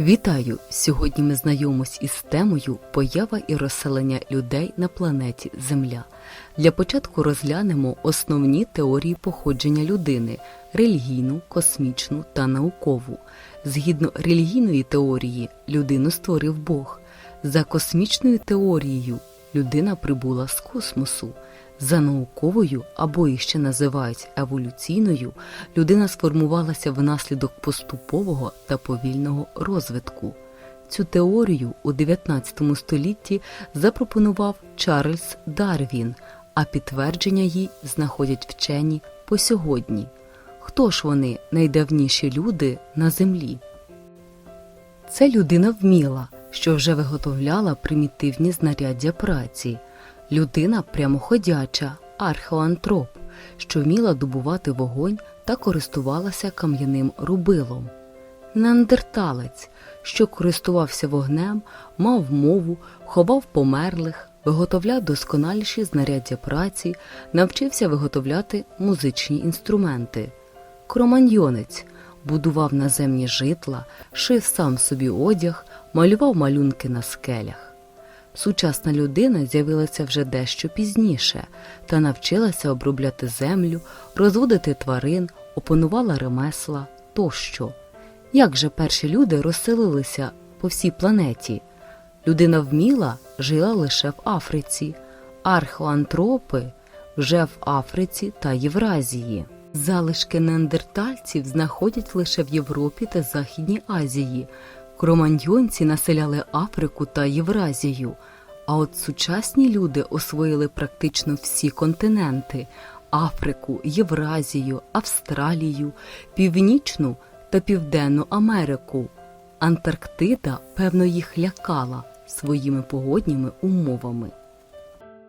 Вітаю! Сьогодні ми знайомимось із темою поява і розселення людей на планеті Земля. Для початку розглянемо основні теорії походження людини релігійну, космічну та наукову. Згідно релігійної теорії, людину створив Бог. За космічною теорією, людина прибула з космосу. За науковою, або її ще називають еволюційною, людина сформувалася внаслідок поступового та повільного розвитку. Цю теорію у 19 столітті запропонував Чарльз Дарвін, а підтвердження їй знаходять вчені по сьогодні. Хто ж вони найдавніші люди на землі? Це людина вміла, що вже виготовляла примітивні знаряддя праці. Людина прямоходяча, археоантроп, що вміла добувати вогонь та користувалася кам'яним рубилом. Неандерталець, що користувався вогнем, мав мову, ховав померлих, виготовляв досконаліші знаряддя праці, навчився виготовляти музичні інструменти. Кроманьйонець будував наземні житла, шив сам собі одяг, малював малюнки на скелях. Сучасна людина з'явилася вже дещо пізніше та навчилася обробляти землю, розводити тварин, опанувала ремесла тощо. Як же перші люди розселилися по всій планеті? Людина вміла жила лише в Африці, архоантропи вже в Африці та Євразії. Залишки неандертальців знаходять лише в Європі та Західній Азії. Кроманьйонці населяли Африку та Євразію, а от сучасні люди освоїли практично всі континенти Африку, Євразію, Австралію, Північну та Південну Америку. Антарктида, певно, їх лякала своїми погодніми умовами.